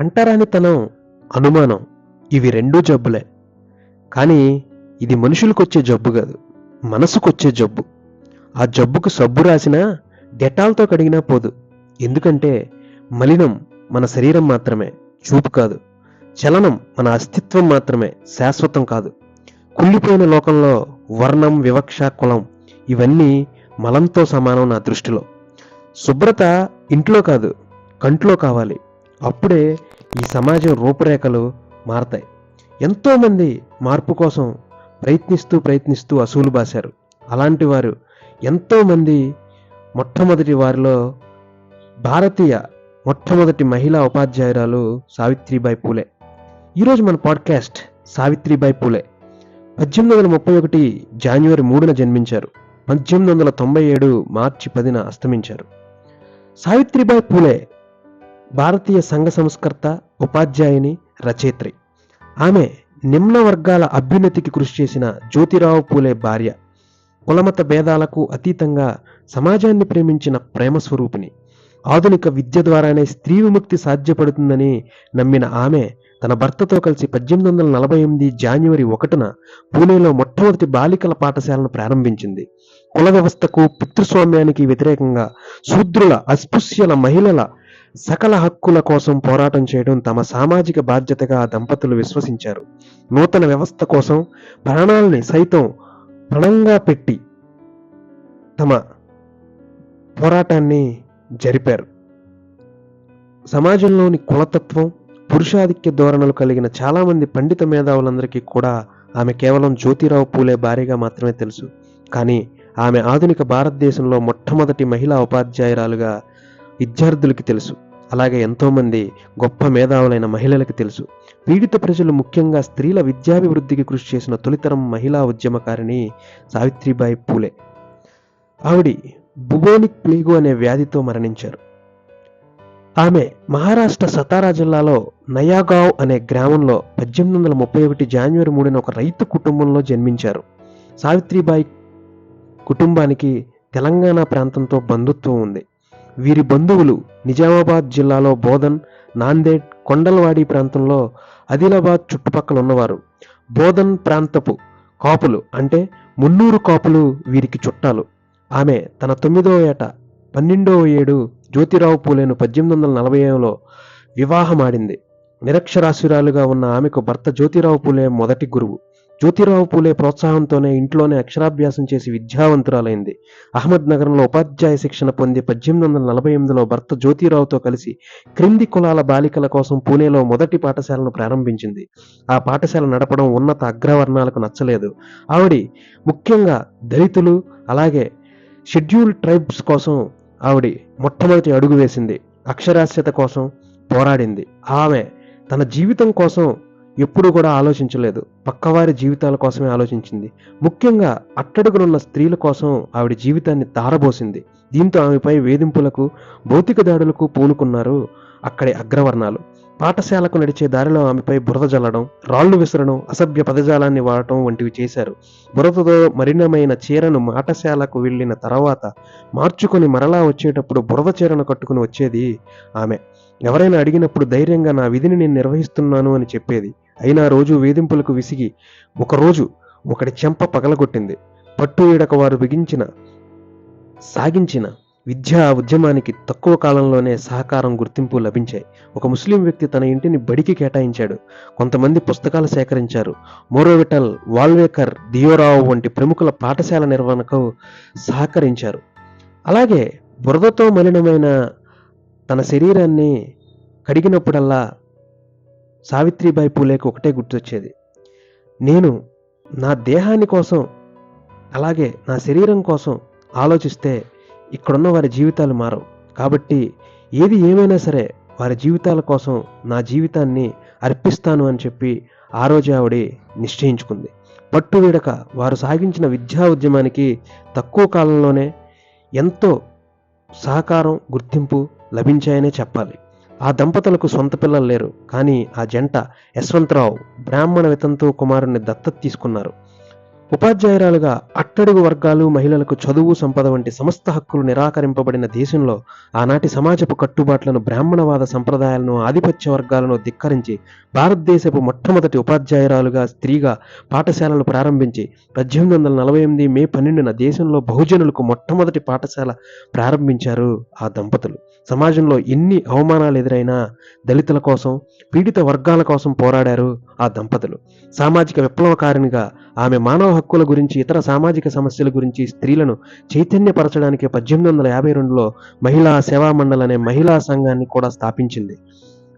అంటరానితనం అనుమానం ఇవి రెండూ జబ్బులే. కానీ ఇది మనుషులకొచ్చే జబ్బు కాదు మనసుకొచ్చే జబ్బు. ఆ జబ్బుకు సబ్బు రాసినా డెటాల్తో కడిగినా పోదు. ఎందుకంటే మలినం మన శరీరం మాత్రమే చూపు కాదు. చలనం మన అస్తిత్వం మాత్రమే శాశ్వతం కాదు. కుళ్ళిపోయిన లోకంలో వర్ణం వివక్ష కులం ఇవన్నీ మలంతో సమానం నా దృష్టిలో. శుభ్రత ఇంట్లో కాదు కంట్లో కావాలి. అప్పుడే ఈ సమాజం రూపురేఖలు మారతాయి. ఎంతోమంది మార్పు కోసం ప్రయత్నిస్తూ ప్రయత్నిస్తూ అసూలు బాశారు. అలాంటి వారు ఎంతోమంది మొట్టమొదటి వారిలో భారతీయ మొట్టమొదటి మహిళా ఉపాధ్యాయురాలు సావిత్రిబాయి పూలే. ఈరోజు మన పాడ్కాస్ట్ సావిత్రిబాయి పూలే. పద్దెనిమిది వందల ముప్పై ఒకటి జాన్యువరి మూడున జన్మించారు. పద్దెనిమిది వందల తొంభై ఏడు మార్చి పదిన అస్తమించారు. సావిత్రిబాయి పూలే భారతీయ సంఘ సంస్కర్త ఉపాధ్యాయుని రచయిత్రి. ఆమె నిమ్న వర్గాల అభ్యున్నతికి కృషి చేసిన జ్యోతిరావు పూలే భార్య. కులమత భేదాలకు అతీతంగా సమాజాన్ని ప్రేమించిన ప్రేమ స్వరూపిణి. ఆధునిక విద్య ద్వారానే స్త్రీ విముక్తి సాధ్యపడుతుందని నమ్మిన ఆమె తన భర్తతో కలిసి పద్దెనిమిది వందల నలభై ఎనిమిది జాన్యువరి ఒకటిన పూణేలో మొట్టమొదటి బాలికల పాఠశాలను ప్రారంభించింది. కుల వ్యవస్థకు పితృస్వామ్యానికి వ్యతిరేకంగా శూద్రుల అస్పృశ్యల మహిళల సకల హక్కుల కోసం పోరాటం చేయడం తమ సామాజిక బాధ్యతగా దంపతులు విశ్వసించారు. నూతన వ్యవస్థ కోసం ప్రాణాలని సైతం పణంగా పెట్టి తమ పోరాటాన్ని జరిపారు. సమాజంలోని కులతత్వం పురుషాధిక్య ధోరణులు కలిగిన చాలామంది పండిత మేధావులందరికీ కూడా ఆమె కేవలం జ్యోతిరావు పూలే భార్యగా మాత్రమే తెలుసు. కానీ ఆమె ఆధునిక భారతదేశంలో మొట్టమొదటి మహిళా ఉపాధ్యాయురాలుగా విద్యార్థులకి తెలుసు. అలాగే ఎంతోమంది గొప్ప మేధావులైన మహిళలకు తెలుసు. పీడిత ప్రజలు ముఖ్యంగా స్త్రీల విద్యాభివృద్ధికి కృషి చేసిన తొలితరం మహిళా ఉద్యమకారిణి సావిత్రిబాయి పూలే. ఆవిడి బుబోనిక్ ప్లేగు అనే వ్యాధితో మరణించారు. ఆమె మహారాష్ట్ర సతారా జిల్లాలో నయాగావ్ అనే గ్రామంలో పద్దెనిమిది వందల ముప్పై ఒకటి జాన్వరి మూడున ఒక రైతు కుటుంబంలో జన్మించారు. సావిత్రిబాయి కుటుంబానికి తెలంగాణ ప్రాంతంతో బంధుత్వం ఉంది. వీరి బంధువులు నిజామాబాద్ జిల్లాలో బోధన్ నాందేడ్ కొండలవాడి ప్రాంతంలో ఆదిలాబాద్ చుట్టుపక్కల ఉన్నవారు. బోధన్ ప్రాంతపు కాపులు అంటే మున్నూరు కాపులు వీరికి చుట్టాలు. ఆమె తన తొమ్మిదో ఏట పన్నెండో ఏడు జ్యోతిరావు పూలేను పద్దెనిమిది వందల నలభై ఏడులో వివాహమాడింది. నిరక్షరాస్యురాలుగా ఉన్న ఆమెకు భర్త జ్యోతిరావు పూలే మొదటి గురువు. జ్యోతిరావు పూలే ప్రోత్సాహంతోనే ఇంట్లోనే అక్షరాభ్యాసం చేసి విద్యావంతురాలైంది. అహ్మద్ నగరంలో ఉపాధ్యాయ శిక్షణ పొంది పద్దెనిమిది వందల నలభై ఎనిమిదిలో భర్త జ్యోతిరావుతో కలిసి క్రింది కులాల బాలికల కోసం పూణేలో మొదటి పాఠశాలను ప్రారంభించింది. ఆ పాఠశాల నడపడం ఉన్నత అగ్రవర్ణాలకు నచ్చలేదు. ఆవిడి ముఖ్యంగా దళితులు అలాగే షెడ్యూల్ ట్రైబ్స్ కోసం ఆవిడ మొట్టమొదటి అడుగు వేసింది. అక్షరాస్యత కోసం పోరాడింది. ఆమె తన జీవితం కోసం ఎప్పుడు కూడా ఆలోచించలేదు. పక్కవారి జీవితాల కోసమే ఆలోచించింది. ముఖ్యంగా అట్టడుగునున్న స్త్రీల కోసం ఆవిడ జీవితాన్ని తారబోసింది. దీంతో ఆమెపై వేధింపులకు భౌతిక దాడులకు పూనుకున్నారు అక్కడి అగ్రవర్ణాలు. పాఠశాలకు నడిచే దారిలో ఆమెపై బురద జల్లడం రాళ్ళు విసరడం అసభ్య పదజాలాన్ని వాడటం వంటివి చేశారు. బురదతో మరినమైన చీరను మాటశాలకు వెళ్ళిన తర్వాత మార్చుకొని మరలా వచ్చేటప్పుడు బురద చీరను కట్టుకుని వచ్చేది ఆమె. ఎవరైనా అడిగినప్పుడు ధైర్యంగా నా విధిని నేను నిర్వహిస్తున్నాను అని చెప్పేది. అయినా రోజు వేధింపులకు విసిగి ఒకరోజు ఒకటి చెంప పగలగొట్టింది. పట్టు ఈడక వారు బిగించిన సాగించిన విద్యా ఉద్యమానికి తక్కువ కాలంలోనే సహకారం గుర్తింపు లభించాయి. ఒక ముస్లిం వ్యక్తి తన ఇంటిని బడికి కేటాయించాడు. కొంతమంది పుస్తకాలు సేకరించారు. మోరోవిటల్ వాల్వేకర్ దియోరావు వంటి ప్రముఖుల పాఠశాల నిర్వహణకు సహకరించారు. అలాగే బురదతో మలినమైన తన శరీరాన్ని కడిగినప్పుడల్లా సావిత్రిబాయి పూలేకు ఒకటే గుర్తొచ్చేది. నేను నా దేహాన్ని కోసం అలాగే నా శరీరం కోసం ఆలోచిస్తే ఇక్కడున్న వారి జీవితాలు మారవు. కాబట్టి ఏది ఏమైనా సరే వారి జీవితాల కోసం నా జీవితాన్ని అర్పిస్తాను అని చెప్పి ఆ రోజు ఆవిడ నిశ్చయించుకుంది. పట్టు వీడక వారు సాగించిన విద్యా ఉద్యమానికి తక్కువ కాలంలోనే ఎంతో సహకారం గుర్తింపు లభించాయనే చెప్పాలి. ఆ దంపతులకు సొంత పిల్లలు లేరు. కానీ ఆ జంట యశ్వంతరావు బ్రాహ్మణ వితంతు కుమారుణ్ణి దత్తత తీసుకున్నారు. ఉపాధ్యాయురాలుగా అట్టడుగు వర్గాలు మహిళలకు చదువు సంపద వంటి సమస్త హక్కులు నిరాకరింపబడిన దేశంలో ఆనాటి సమాజపు కట్టుబాట్లను బ్రాహ్మణవాద సంప్రదాయాలను ఆధిపత్య వర్గాలను ధిక్కరించి భారతదేశపు మొట్టమొదటి ఉపాధ్యాయురాలుగా స్త్రీగా పాఠశాలలు ప్రారంభించి పద్దెనిమిది వందల నలభై ఎనిమిది మే పన్నెండున దేశంలో బహుజనులకు మొట్టమొదటి పాఠశాల ప్రారంభించారు ఆ దంపతులు. సమాజంలో ఎన్ని అవమానాలు ఎదురైనా దళితుల కోసం పీడిత వర్గాల కోసం పోరాడారు ఆ దంపతులు. సామాజిక విప్లవకారినిగా ఆమె మానవ హక్కుల గురించి ఇతర సామాజిక సమస్యల గురించి స్త్రీలను చైతన్యపరచడానికి పద్దెనిమిది వందల యాభై రెండులో మహిళా సేవా మండల్ అనే మహిళా సంఘాన్ని కూడా స్థాపించింది.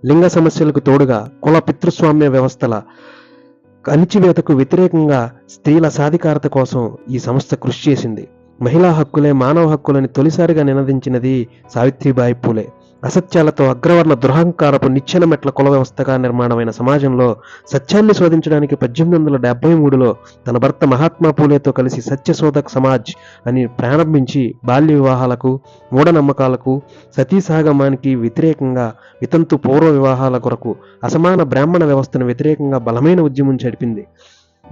లింగ సమస్యలకు తోడుగా కుల పితృస్వామ్య వ్యవస్థల అణిచివేతకు వ్యతిరేకంగా స్త్రీల సాధికారత కోసం ఈ సంస్థ కృషి చేసింది. మహిళా హక్కులే మానవ హక్కులని తొలిసారిగా నినదించినది సావిత్రిబాయి పూలే. అసత్యాలతో అగ్రవర్ణ దురహంకారపు నిచ్చెన మెట్ల కుల వ్యవస్థగా నిర్మాణమైన సమాజంలో సత్యాన్ని శోధించడానికి పద్దెనిమిది వందల డెబ్బై మూడులో తన భర్త మహాత్మా పూలేతో కలిసి సత్యశోధక్ సమాజ్ అని ప్రారంభించి బాల్య వివాహాలకు మూఢనమ్మకాలకు సతీసాగమానికి వ్యతిరేకంగా వితంతు పూర్వ వివాహాల కొరకు అసమాన బ్రాహ్మణ వ్యవస్థను వ్యతిరేకంగా బలమైన ఉద్యమం జరిపింది.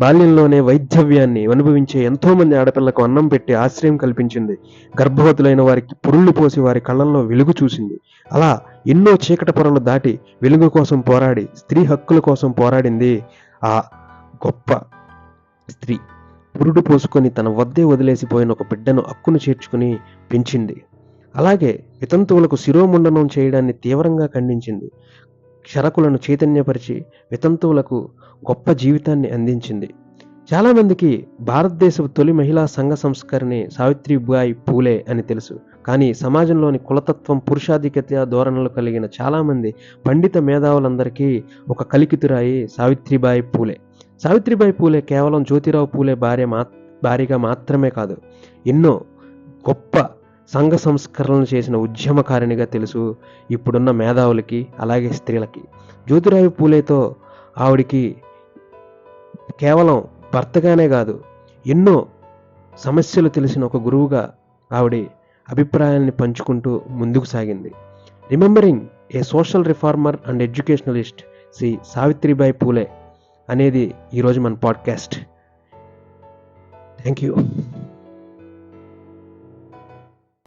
బాల్యంలోనే వైద్యవ్యాన్ని అనుభవించే ఎంతో మంది ఆడపిల్లకు అన్నం పెట్టి ఆశ్రయం కల్పించింది. గర్భవతులైన వారికి పురుళ్ళు పోసి వారి కళ్ళల్లో వెలుగు చూసింది. అలా ఎన్నో చీకటి పొరలు దాటి వెలుగు కోసం పోరాడి స్త్రీ హక్కుల కోసం పోరాడింది ఆ గొప్ప స్త్రీ. పురుడు పోసుకొని తన వద్దే వదిలేసిపోయిన ఒక బిడ్డను హక్కును చేర్చుకుని పెంచింది. అలాగే వితంతువులకు శిరోముండనం చేయడాన్ని తీవ్రంగా ఖండించింది. క్షరకులను చైతన్యపరిచి వితంతువులకు గొప్ప జీవితాన్ని అందించింది. చాలామందికి భారతదేశపు తొలి మహిళా సంఘ సంస్కరణి సావిత్రిబాయి పూలే అని తెలుసు. కానీ సమాజంలోని కులతత్వం పురుషాధిక్యత ధోరణులు కలిగిన చాలామంది పండిత మేధావులందరికీ ఒక కలికితురాయి సావిత్రిబాయి పూలే. సావిత్రిబాయి పూలే కేవలం జ్యోతిరావు పూలే భార్య మా భార్యగా మాత్రమే కాదు ఎన్నో గొప్ప సంఘ సంస్కరణలు చేసిన ఉద్యమకారిణిగా తెలుసు ఇప్పుడున్న మేధావులకి అలాగే స్త్రీలకి. జ్యోతిరావు పూలేతో ఆవిడికి కేవలం భర్తగానే కాదు ఎన్నో సమస్యలు తెలిసిన ఒక గురువుగా ఆవిడ అభిప్రాయాల్ని పంచుకుంటూ ముందుకు సాగింది. Remembering a social reformer and educationalist Shri Savitribai Phule అనేది ఈరోజు మన పాడ్కాస్ట్. Thank you